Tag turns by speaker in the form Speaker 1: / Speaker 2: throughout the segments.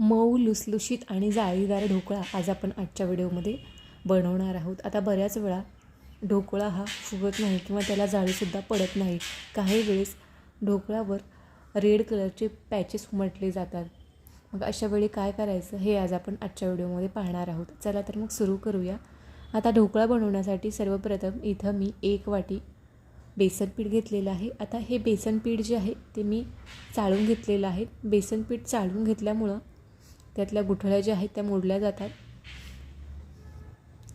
Speaker 1: मऊ लुसलुशीत आणि जाळीदार ढोकळा आज आपण आजच्या व्हिडिओमध्ये बनवणार आहोत. आता बऱ्याच वेळा ढोकळा हा फुगत नाही किंवा त्याला जाळीसुद्धा पडत नाही. काही वेळेस ढोकळ्यावर रेड कलरचे पॅचेस उमटले जातात. मग अशा वेळी काय करायचं हे आज आपण आजच्या व्हिडिओमध्ये पाहणार आहोत. चला तर मग सुरू करूया. आता ढोकळा बनवण्यासाठी सर्वप्रथम इथं मी एक वाटी बेसन पीठ घेतलेलं आहे. आता हे बेसन पीठ जे आहे ते मी चाळून घेतलेलं आहे. बेसन पीठ चाळून घेतल्यामुळं त्यातल्या गुठळ्या ज्या आहेत त्या मोडल्या जातात.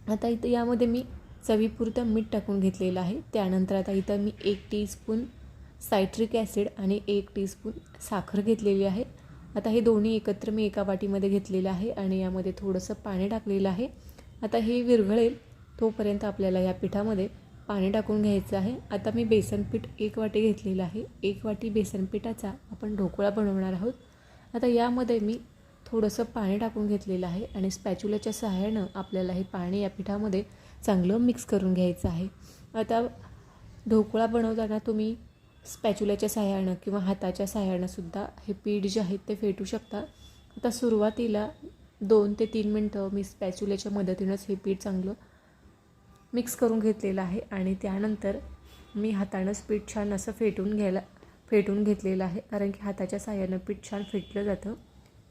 Speaker 1: आता इथं यामध्ये मी चवीपुरतं मीठ टाकून घेतलेलं आहे. त्यानंतर आता इथं मी एक टीस्पून सायट्रिक ॲसिड आणि एक टीस्पून साखर घेतलेली आहे. आता हे दोन्ही एकत्र मी एका वाटीमध्ये घेतलेलं आहे आणि यामध्ये थोडंसं पाणी टाकलेलं आहे. आता हे विरघळेल तोपर्यंत आपल्याला या पिठामध्ये पाणी टाकून घ्यायचं आहे. आता मी बेसन पीठ एक वाटी घेतलेलं आहे. एक वाटी बेसन पिठाचा आपण ढोकळा बनवणार आहोत. आता यामध्ये मी थोडंसं पाणी टाकून घेतलेलं आहे आणि स्पॅच्युलाच्या सहाय्यानं आपल्याला हे पाणी या पिठामध्ये चांगलं मिक्स करून घ्यायचं आहे. आता ढोकळा बनवताना तुम्ही स्पॅच्युलाच्या सहाय्यानं किंवा हाताच्या सहाय्यानंसुद्धा हे पीठ जे आहे ते फेटू शकता. आता सुरुवातीला दोन ते तीन मिनटं मी स्पॅच्युल्याच्या मदतीनंच हे पीठ चांगलं मिक्स करून घेतलेलं आहे आणि त्यानंतर मी हातानंच पीठ छान असं फेटून घ्यायला फेटून घेतलेलं आहे. कारण की हाताच्या साह्यानं पीठ छान फेटलं जातं.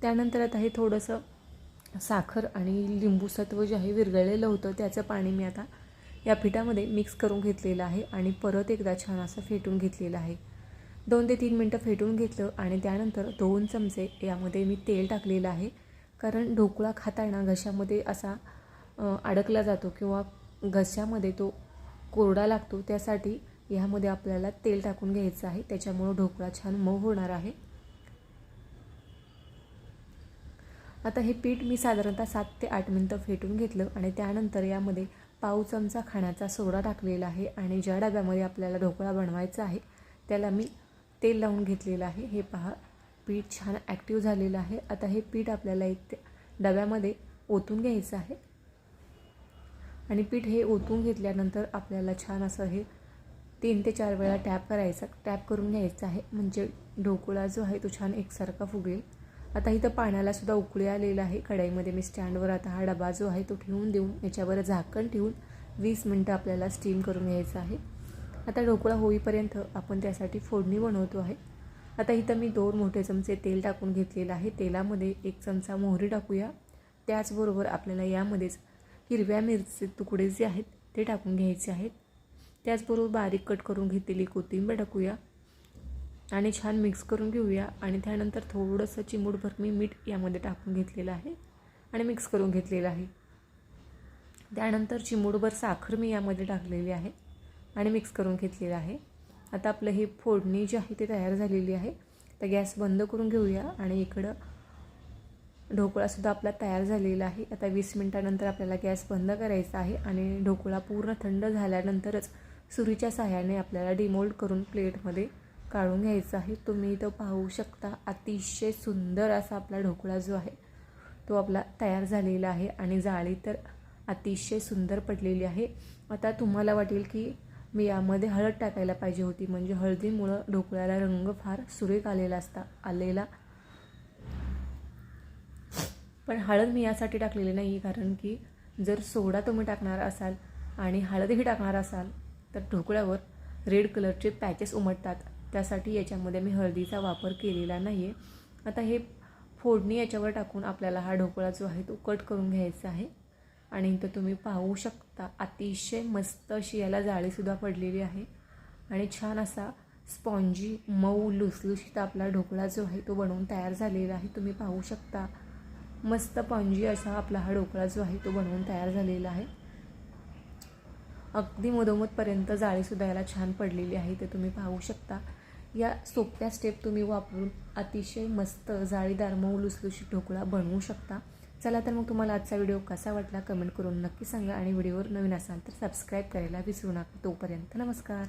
Speaker 1: त्यानंतर आता हे थोडंसं साखर आणि लिंबूसत्व जे आहे विरघळलेलं होतं त्याचं पाणी मी आता या पिठामध्ये मिक्स करून घेतलेलं आहे आणि परत एकदा छान असं फेटून घेतलेलं आहे. दोन ते तीन मिनटं फेटून घेतलं आणि त्यानंतर दोन चमचे यामध्ये मी तेल टाकलेलं आहे. कारण ढोकळा खाताना घशामध्ये असा अडकला जातो किंवा घशामध्ये तो कोरडा लागतो त्यासाठी ह्यामध्ये आपल्याला तेल टाकून घ्यायचं आहे. त्याच्यामुळं ढोकळा छान मऊ होणार आहे. आता हे पीठ मी साधारणतः सात ते आठ मिनटं फेटून घेतलं आणि त्यानंतर यामध्ये पाव चमचा खाण्याचा सोडा टाकलेला आहे आणि ज्या डब्यामध्ये आपल्याला ढोकळा बनवायचा आहे त्याला मी तेल लावून घेतलेलं आहे. हे पहा पीठ छान ॲक्टिव्ह झालेलं आहे. आता हे पीठ आपल्याला एक डब्यामध्ये ओतून घ्यायचं आहे. आणि पीठ हे ओतून घेतल्यानंतर आपल्याला छान असं हे तीन ते चार वेळा टॅप करायचा टॅप करून घ्यायचं आहे. म्हणजे ढोकळा जो आहे तो छान एकसारखा फुगेल. आता इथं पाण्याला सुद्धा उकळी आलेलं आहे. कढाईमध्ये मी स्टँडवर आता हा डबा जो आहे तो ठेवून देऊन याच्यावर झाकण ठेवून वीस मिनटं आपल्याला स्टीम करून घ्यायचं आहे. आता ढोकळा होईपर्यंत आपण त्यासाठी फोडणी बनवतो आहे. आता इथं मी दोन मोठे चमचे तेल टाकून घेतलेलं आहे. तेलामध्ये एक चमचा मोहरी टाकूया. त्याचबरोबर आपल्याला यामध्येच हिरव्या मिरचे तुकडे जे आहेत ते टाकून घ्यायचे आहेत. त्याचबरोबर बारीक कट करून घेतलेली कोथिंबीर टाकूया. आणि छान मिक्स करून घेऊया. आणि त्यानंतर थोडंसं चिमूटभर मी मीठ यामध्ये टाकून घेतलेलं आहे. आणि मिक्स करून घेतलेलं आहे. त्यानंतर चिमूटभर साखर मी यामध्ये टाकलेली आहे. आणि मिक्स करून घेतलेलं आहे. आता आपलं हे फोडणी जी आहे ती तयार झालेली आहे. तर गॅस बंद करून घेऊया. आणि इकडं ढोकळासुद्धा आपला तयार झालेला आहे. आता वीस मिनटानंतर आपल्याला गॅस बंद करायचा आहे. आणि ढोकळा पूर्ण थंड झाल्यानंतरच सुरीच्या साह्याने आपल्याला डिमोल्ड करून प्लेटमध्ये काढून घ्यायचा आहे. तुम्ही इथं पाहू शकता अतिशय सुंदर असा आपला ढोकळा जो आहे तो आपला तयार झालेला आहे आणि जाळी तर अतिशय सुंदर पडलेली आहे. आता तुम्हाला वाटेल की मी यामध्ये हळद टाकायला पाहिजे होती. म्हणजे हळदीमुळं ढोकळ्याला रंग फार सुरेख आलेला असता आलेला. पण हळद मी यासाठी टाकलेली नाही कारण की जर सोडा तुम्ही टाकणार असाल आणि हळदही टाकणार असाल तर ढोकळ्यावर रेड कलरचे पॅचेस उमटतात. त्यासाठी याच्यामध्ये मी हळदीचा वापर केलेला नाही आहे आता हे फोडणी याच्यावर टाकून आपल्याला हा ढोकळा जो आहे तो कट करून घ्यायचा आहे. आणि इथं तुम्ही पाहू शकता अतिशय मस्त अशी याला जाळीसुद्धा पडलेली आहे. आणि छान असा स्पॉन्जी मऊ लुसलुशीत आपला ढोकळा जो आहे तो बनवून तयार झालेला आहे. तुम्ही पाहू शकता मस्त पॉन्जी असा आपला हा ढोकळा जो आहे तो बनवून तयार झालेला आहे. अगदी मधोमधपर्यंत जाळीसुद्धा याला छान पडलेली आहे ते तुम्ही पाहू शकता. या सोप्या स्टेप तुम्ही वापरून अतिशय मस्त जाळीदार मऊ लुसलुशी ढोकळा बनवू शकता. चला तर मग तुम्हाला आजचा व्हिडिओ कसा वाटला कमेंट करून नक्की सांगा आणि व्हिडिओवर नवीन असाल तर सबस्क्राईब करायला विसरू नका. तोपर्यंत नमस्कार.